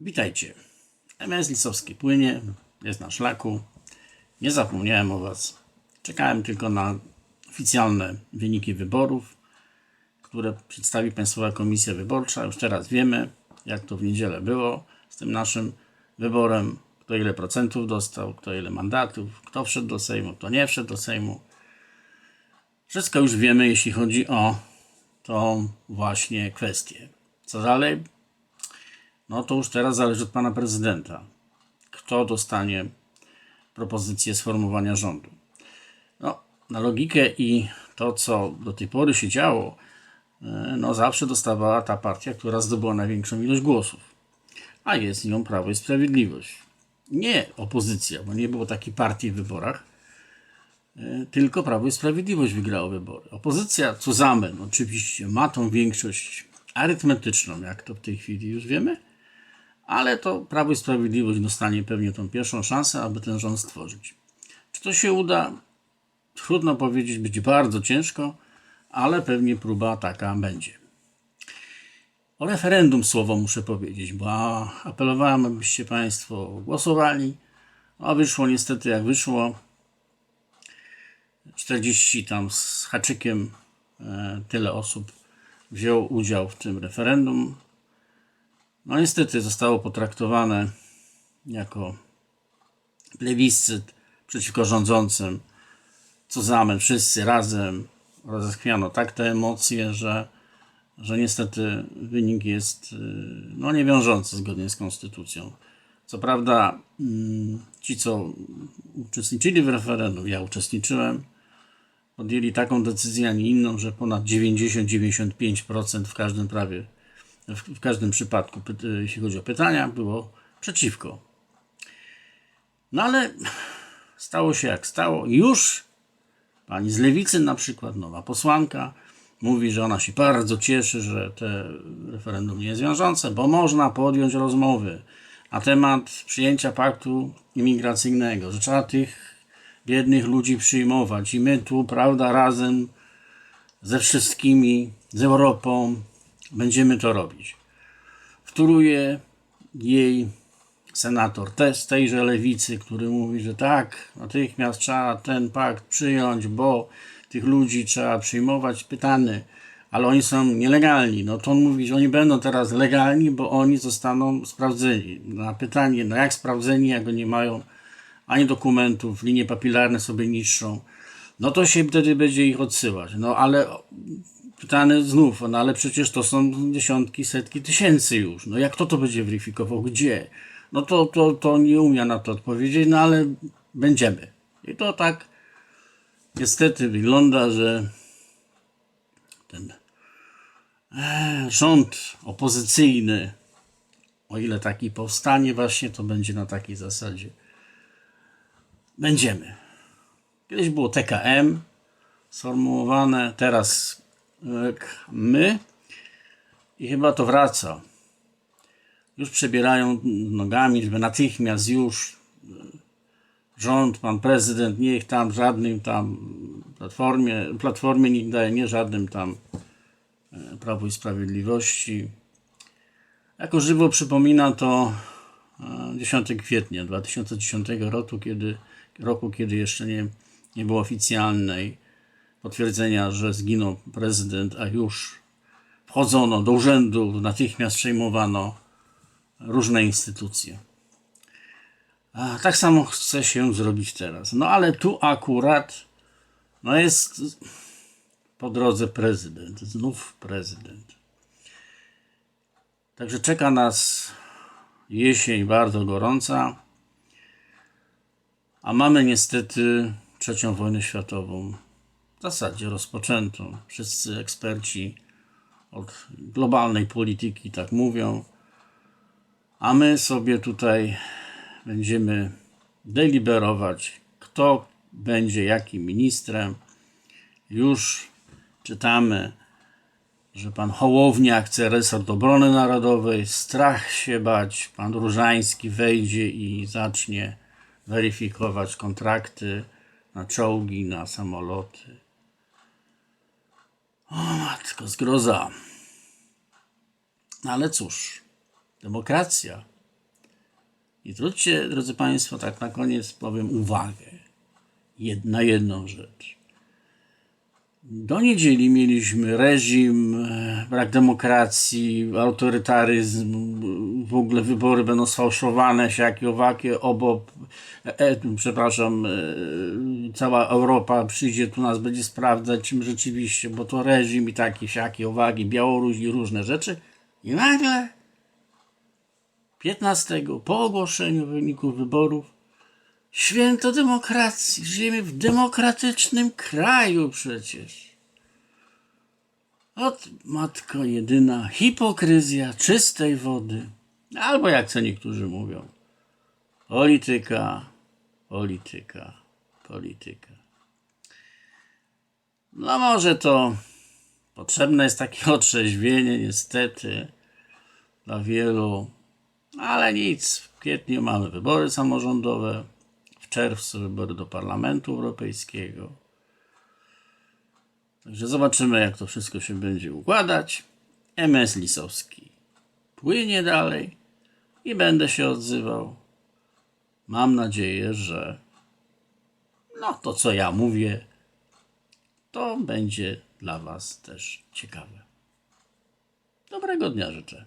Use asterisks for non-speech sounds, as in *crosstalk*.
Witajcie. MS Lisowski płynie, jest na szlaku. Nie zapomniałem o Was. Czekałem tylko na oficjalne wyniki wyborów, które przedstawi Państwowa Komisja Wyborcza. Już teraz wiemy, jak to w niedzielę było z tym naszym wyborem. Kto ile procentów dostał, kto ile mandatów, kto wszedł do Sejmu, kto nie wszedł do Sejmu. Wszystko już wiemy, jeśli chodzi o tą właśnie kwestię. Co dalej? No to już teraz zależy od pana prezydenta. Kto dostanie propozycję sformowania rządu. No, na logikę i to, co do tej pory się działo, e, no zawsze dostawała ta partia, która zdobyła największą ilość głosów. A jest nią Prawo i Sprawiedliwość. Nie opozycja, bo nie było takiej partii w wyborach, e, tylko Prawo i Sprawiedliwość wygrało wybory. Opozycja, Cuzamen, oczywiście ma tą większość arytmetyczną, jak to w tej chwili już wiemy, ale to Prawo i Sprawiedliwość dostanie pewnie tą pierwszą szansę, aby ten rząd stworzyć. Czy to się uda? Trudno powiedzieć, być bardzo ciężko, ale pewnie próba taka będzie. O referendum słowo muszę powiedzieć, bo apelowałem, abyście Państwo głosowali, a wyszło niestety jak wyszło. 40 tam z haczykiem e, tyle osób wzięło udział w tym referendum. No niestety zostało potraktowane jako plebiscyt przeciwko rządzącym, co zamęt, wszyscy razem rozechwiano tak te emocje, że, że niestety wynik jest y, no, niewiążący zgodnie z konstytucją. Co prawda mm, ci, co uczestniczyli w referendum, ja uczestniczyłem, podjęli taką decyzję, a nie inną, że ponad 90-95% w każdym prawie w, w każdym przypadku, py- jeśli chodzi o pytania, było przeciwko. No ale stało się jak stało. Już pani z lewicy, na przykład nowa posłanka, mówi, że ona się bardzo cieszy, że te referendum nie jest wiążące, bo można podjąć rozmowy na temat przyjęcia paktu imigracyjnego, że trzeba tych biednych ludzi przyjmować i my tu, prawda, razem ze wszystkimi, z Europą, będziemy to robić. Wtóruje jej senator też tejże lewicy, który mówi, że tak, natychmiast trzeba ten pakt przyjąć, bo tych ludzi trzeba przyjmować. Pytany, ale oni są nielegalni. No to on mówi, że oni będą teraz legalni, bo oni zostaną sprawdzeni. Na pytanie, no jak sprawdzeni, jak oni mają ani dokumentów, linie papilarne sobie niższą, no to się wtedy będzie ich odsyłać. No ale pytany znów, no ale przecież to są dziesiątki, setki tysięcy już. No jak kto to będzie weryfikował? Gdzie? No to, to, to nie umie na to odpowiedzieć, no ale będziemy. I to tak niestety wygląda, że ten e, rząd opozycyjny, o ile taki powstanie właśnie, to będzie na takiej zasadzie. Będziemy. Kiedyś było TKM sformułowane, teraz my i chyba to wraca. Już przebierają nogami, żeby natychmiast już e, rząd, pan prezydent, niech tam żadnym tam platformie, platformie niech daje, nie żadnym tam e, Prawo i Sprawiedliwości. Jako żywo przypomina to e, 10 kwietnia 2010 roku, kiedy, roku, kiedy jeszcze nie, nie było oficjalnej potwierdzenia, że zginął prezydent, a już wchodzono do urzędu, natychmiast przejmowano różne instytucje. A tak samo chce się zrobić teraz. No ale tu akurat no jest po drodze prezydent, znów prezydent. Także czeka nas jesień bardzo gorąca, a mamy niestety trzecią wojnę światową w zasadzie rozpoczętą. Wszyscy eksperci od globalnej polityki tak mówią, a my sobie tutaj będziemy deliberować, kto będzie jakim ministrem. Już czytamy, że pan Hołownia chce resort obrony narodowej, strach się bać, pan Różański wejdzie i zacznie weryfikować kontrakty na czołgi, na samoloty. O matko, zgroza. No ale cóż, demokracja I zwróćcie, drodzy Państwo, tak na koniec powiem uwagę na jedną rzecz. Do niedzieli mieliśmy reżim, e, brak demokracji, autorytaryzm, w ogóle wybory będą sfałszowane, siakie, owakie, obo, e, e, przepraszam, e, cała Europa przyjdzie tu nas, będzie sprawdzać, czym rzeczywiście, bo to reżim i takie, siakie, owagi, Białoruś i różne rzeczy. I nagle 15 po ogłoszeniu wyników wyborów Święto demokracji. Żyjemy w demokratycznym kraju przecież. Ot, matko jedyna, hipokryzja czystej wody. Albo jak co niektórzy mówią, polityka, polityka, polityka. No może to potrzebne jest takie *laughs* otrzeźwienie, niestety, dla wielu, ale nic. W kwietniu mamy wybory samorządowe, w czerwcu wybory do Parlamentu Europejskiego. Także zobaczymy, jak to wszystko się będzie układać. MS Lisowski płynie dalej i będę się odzywał. Mam nadzieję, że no to, co ja mówię, to będzie dla Was też ciekawe. Dobrego dnia życzę.